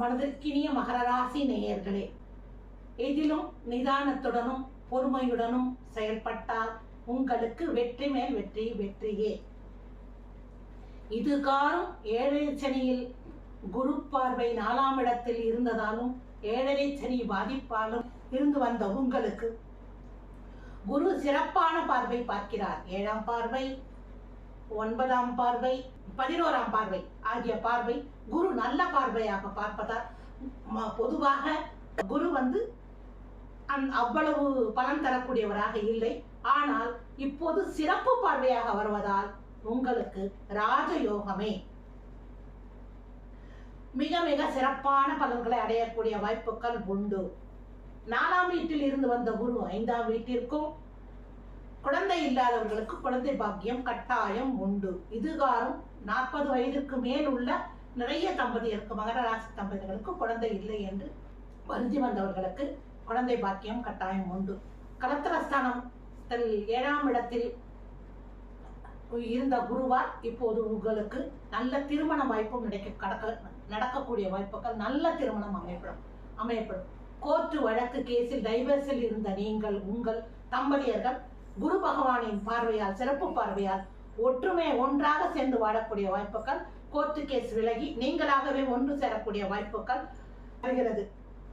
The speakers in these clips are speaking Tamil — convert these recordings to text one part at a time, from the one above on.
மனதிற்கினிய மகர ராசி நேயர்களே எதிலும் நிதானத்துடனும் பொறுமையுடனும் செயல்பட்டால் உங்களுக்கு வெற்றி மேல் வெற்றி வெற்றியே. இதுகாரும் ஏழரை சனியில் குரு பார்வை நாலாம் இடத்தில் இருந்ததாலும் ஏழரை சனி பாதிப்பாலும் இருந்து வந்த உங்களுக்கு குரு சிறப்பான பார்வை பார்க்கிறார். ஏழாம் பார்வை ஒன்பதாம் பார்வை பதினோராம் பார்வை ஆகிய பார்வை குரு நல்ல பார்வையாக பார்ப்பதால் பொதுவாக குரு வந்து அந்- அவ்வளவு பலன் தரக்கூடியவராக இல்லை. ஆனால் இப்போது சிறப்பு பார்வையாக வருவதால் உங்களுக்கு ராஜயோகமே. மிக மிக சிறப்பான பலன்களை அடையக்கூடிய வாய்ப்புகள் உண்டு. நாலாம் வீட்டில் இருந்து வந்த குரு ஐந்தாம் வீட்டிற்கும் குழந்தை இல்லாதவர்களுக்கு குழந்தை பாக்கியம் கட்டாயம் உண்டு. இதுகாரும் நாற்பது வயதுக்கு மேல் உள்ள நிறைய தம்பதியருக்கு மகர ராசி தம்பதிகளுக்கு குழந்தை இல்லை என்று வருந்தி வந்தவர்களுக்கு குழந்தை பாக்கியம் கட்டாயம் உண்டு. கலத்திரஸ்தானத்தில் ஏழாம் இடத்தில் இருந்த குருவால் இப்போது உங்களுக்கு நல்ல திருமண வாய்ப்பும் நடக்க கடக்க நடக்கக்கூடிய வாய்ப்புகள் நல்ல திருமணம் அமையப்படும் அமையப்படும். கோர்ட்டு வழக்கு கேஸில் டைவர்ஸில் இருந்த நீங்கள் உங்கள் தம்பதியர்கள் குரு பகவானின் பார்வையால் சிறப்பு பார்வையால் ஒற்றுமை ஒன்றாக சேர்ந்து வாழக்கூடிய வாய்ப்புகள் கோர்ட்டு கேஸ் விலகி நீங்களாகவே ஒன்று சேரக்கூடிய வாய்ப்புகள் வருகிறது.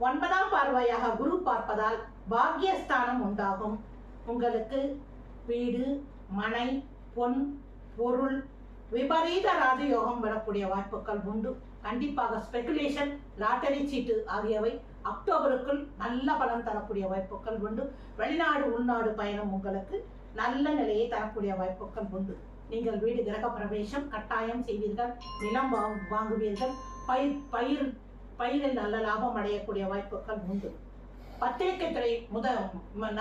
ஒன்பதாம் பார்வையாக குரு பார்ப்பதால் பாக்கியஸ்தானம் உண்டாகும். உங்களுக்கு வீடு மனை பொன் பொருள் விபரீத ராஜயோகம் வரக்கூடிய வாய்ப்புகள் உண்டு. கண்டிப்பாக ஸ்பெகுலேஷன் லாட்டரி சீட்டு ஆகியவை அக்டோபருக்குள் நல்ல பலன் தரக்கூடிய வாய்ப்புகள் உண்டு. வெளிநாடு உள்நாடு பயணம் உங்களுக்கு நல்ல நிலையை தரக்கூடிய வாய்ப்புகள் உண்டு. நீங்கள் வீடு கிரக பிரவேசம் கட்டாயம் செய்வீர்கள். நிலம் வாங்குவீர்கள். பயிர் பயிர் பயிரில் நல்ல லாபம் அடையக்கூடிய வாய்ப்புகள் உண்டு. பத்திரிகை துறை முத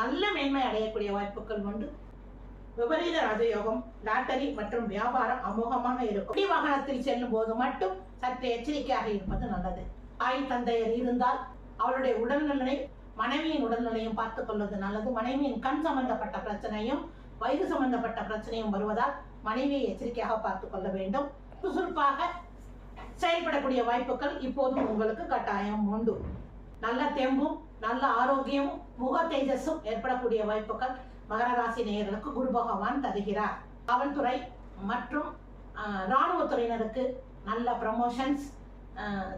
நல்ல மேன்மை அடையக்கூடிய வாய்ப்புகள் உண்டு. விபரீத ராஜயோகம் லாட்டரி மற்றும் வியாபாரம் அமோகமாக இருக்கும். குடி வாகனத்தில் செல்லும் போது மட்டும் சற்று எச்சரிக்கையாக இருப்பது நல்லது. தாய் தந்தையர் இருந்தால் அவளுடைய உடல்நிலை மனைவியின் உடல்நிலையும் பார்த்துக் கொள்வது நல்லது. மனைவியின் கண் சம்பந்தப்பட்ட பிரச்சனையும் வயிறு சம்பந்தப்பட்ட பிரச்சனையும் வருவதால் மனைவியை எச்சரிக்கையாக பார்த்துக் கொள்ள வேண்டும். சுறுசுறுப்பாக செயல்படக்கூடிய வாய்ப்புகள் இப்போதும் உங்களுக்கு கட்டாயம் உண்டு. நல்ல தெம்பும் நல்ல ஆரோக்கியமும் முக தேஜஸும் ஏற்படக்கூடிய வாய்ப்புகள் மகர ராசி நேயர்களுக்கு குரு பகவான் தருகிறார். காவல்துறை மற்றும் ஆஹ், இராணுவத்துறையினருக்கு நல்ல ப்ரமோஷன்ஸ்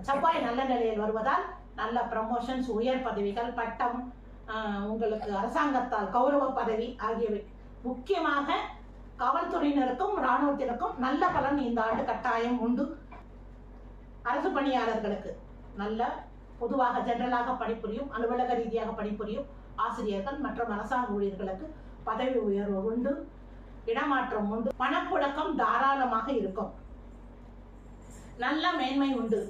செவ்வாய் நல்ல நிலையில் வருவதால் நல்ல ப்ரமோஷன்ஸ் உயர் பதவிகள் பட்டம் உங்களுக்கு அரசாங்கத்தால் கௌரவ பதவி ஆகியவை. முக்கியமாக காவல்துறையினருக்கும் இராணுவத்தினருக்கும் நல்ல பலன் இந்த ஆண்டு கட்டாயம் உண்டு. அரசு பணியாளர்களுக்கு நல்ல பொதுவாக ஜெனரலாக பணிபுரியும் அலுவலக ரீதியாக பணிபுரியும் ஆசிரியர்கள் மற்றும் அரசாங்க ஊழியர்களுக்கு பதவி உயர்வு உண்டு இடமாற்றம் உண்டு பணப்புழக்கம் தாராளமாக இருக்கும். நல்ல மேன்மை உண்டு.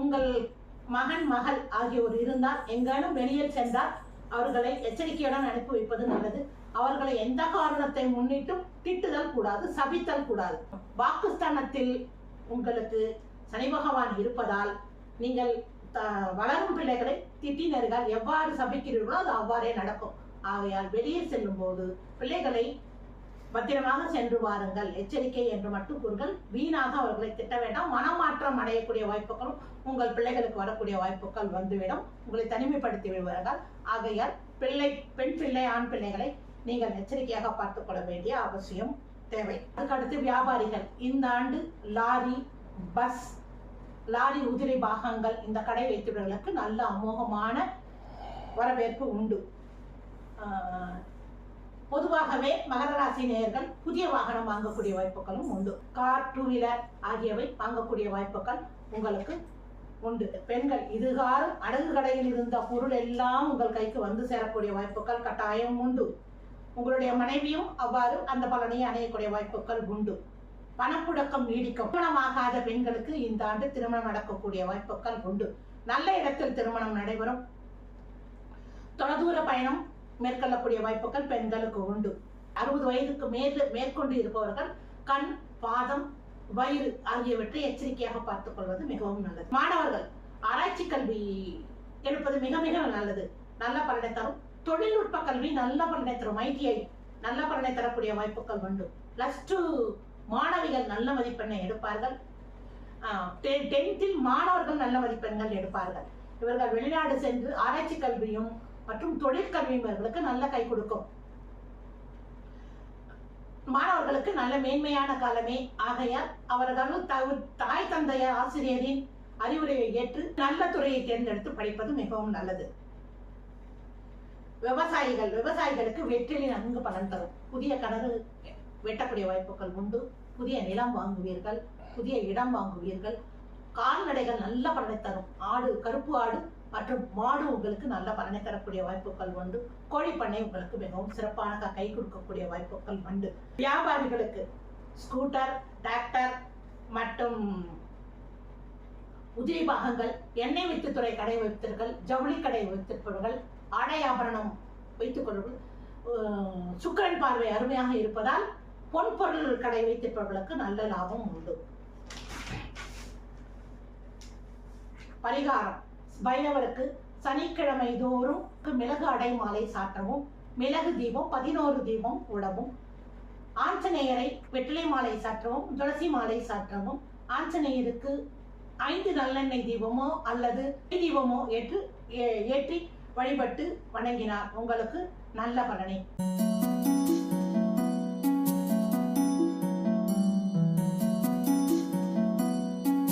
உங்கள் மகன் மகள் ஆகியோர் இருந்தால் எங்கேனும் வெளியில் சென்றால் அவர்களை எச்சரிக்கையுடன் அனுப்பி வைப்பது நல்லது. அவர்களை எந்த காரணத்தை முன்னிட்டும் திட்டுதல் கூடாது சபித்தல் கூடாது. வாக்குஸ்தானத்தில் உங்களுக்கு சனி பகவான் இருப்பதால் நீங்கள் வளரும் பிள்ளைகளை திட்டினர்கள். எவ்வாறு சபிக்கிறீர்களோ அது அவ்வாறே நடக்கும். ஆகையால் வெளியே செல்லும் போது பிள்ளைகளை பத்திரமாக சென்று வாருங்கள். எச்சரிக்கை என்று மட்டும் கூறுங்கள். வீணாக அவர்களை திட்ட வேண்டாம். மனமாற்றம் அடையக்கூடிய வாய்ப்புகளும் உங்கள் பிள்ளைகளுக்கு வரக்கூடிய வாய்ப்புகள் வந்துவிடும். உங்களை தனிமைப்படுத்தி விடுவார்கள். ஆகையால் பிள்ளை பெண் பிள்ளை ஆண் பிள்ளைகளை நீங்கள் எச்சரிக்கையாக பார்த்துக் கொள்ள வேண்டிய அவசியம் தேவை. அதுக்கடுத்து வியாபாரிகள். இந்த ஆண்டு லாரி பஸ் லாரி உதிரி பாகங்கள் இந்த கடை வைத்தவர்களுக்கு நல்ல அமோகமான வரவேற்பு உண்டு. ஆஹ், பொதுவாகவே மகர ராசி நேயர்கள் புதிய வாகனம் வாங்கக்கூடிய வாய்ப்புகளும் உண்டு. கார் டூ வீலர் ஆகியவை வாங்கக்கூடிய வாய்ப்புகள் உங்களுக்கு உண்டு. பெண்கள் இதுகாரும் அடகு கடையில் இருந்த பொருள் எல்லாம் உங்கள் கைக்கு வந்து சேரக்கூடிய வாய்ப்புகள் கட்டாயம் உண்டு. உங்களுடைய மனைவியும் அவ்வாறு அந்த பலனை அணையக்கூடிய வாய்ப்புகள் உண்டு. பணப்புழக்கம் நீடிக்கும். திருமணமாகாத பெண்களுக்கு இந்த ஆண்டு திருமணம் நடக்கக்கூடிய வாய்ப்புகள் உண்டு. நல்ல இடத்தில் திருமணம் நடைபெறும். தொலைதூர பயணம் மேற்கொள்ளக்கூடிய வாய்ப்புகள் பெண்களுக்கு உண்டு. அறுபது வயதுக்கு மேல் மேற்கொண்டு இருப்பவர்கள் கண் பாதம் வயிறு ஆகியவற்றை எச்சரிக்கையாக பார்த்துக் கொள்வது மிகவும் நல்லது. மாணவர்கள் ஆராய்ச்சி கல்வி எடுப்பது மிக மிக நல்லது. நல்ல பலனை தரும். தொழில்நுட்ப கல்வி நல்ல பலனை தரும். ஐடிஐ நல்ல பலனை தரக்கூடிய வாய்ப்புகள் உண்டு. பிளஸ் டூ மாணவிகள் நல்ல மதிப்பெண்ணை எடுப்பார்கள். டென்த்தில் மாணவர்கள் நல்ல மதிப்பெண்கள் எடுப்பார்கள். இவர்கள் வெளிநாடு சென்று ஆராய்ச்சி கல்வியும் மற்றும் தொழிற்கல்விமர்களுக்கு நல்ல கை கொடுக்கும். மாணவர்களுக்கு நல்ல மேன்மையான காலமே. ஆகையால் அவர்கள் தாய் தந்தையர் ஆசிரியரின் அறிவுரையை ஏற்று நல்ல துறையை தேர்ந்தெடுத்து படிப்பது மிகவும் நல்லது. விவசாயிகள் விவசாயிகளுக்கு வெற்றிலை நன்கு பலன் தரும். புதிய கிணறு வெட்டக்கூடிய வாய்ப்புகள் உண்டு. புதிய நிலம் வாங்குவீர்கள் புதிய இடம் வாங்குவீர்கள். கால்நடைகள் நல்ல பலனை தரும். ஆடு கருப்பு ஆடு மற்றும் மாடு உங்களுக்கு நல்ல பலனை தரக்கூடிய வாய்ப்புகள் உண்டு. கோழி பண்ணை உங்களுக்கு மிகவும் சிறப்பான கை கொடுக்கக்கூடிய வாய்ப்புகள் உண்டு. வியாபாரிகளுக்கு ஸ்கூட்டர் டிராக்டர் மற்றும் உதிரி பாகங்கள் எண்ணெய் வித்துத்துறை கடை வைத்தவர்கள் ஜவுளி கடை வைத்திருப்பவர்கள் ஆடை ஆபரணம் வைத்துக் கொள்வர்கள் சுக்கரன் பார்வை அருமையாக இருப்பதால் பொன் பொருள் கடை வைத்திருப்பவர்களுக்கு நல்ல லாபம் உண்டு. பரிகாரம். வைணவருக்கு சனிக்கிழமை தோறும் மிளகு அடை மாலை சாற்றவும் மிளகு தீபம் பதினோரு தீபம் உடவும் ஆஞ்சநேயரை வெற்றிலை மாலை சாற்றவும் துளசி மாலை சாற்றவும். ஆஞ்சநேயருக்கு ஐந்து நல்லெண்ணெய் தீபமோ அல்லது தீபமோ ஏற்று ஏ- ஏற்றி வழிபட்டு வணங்கினார். உங்களுக்கு நல்ல பலனை.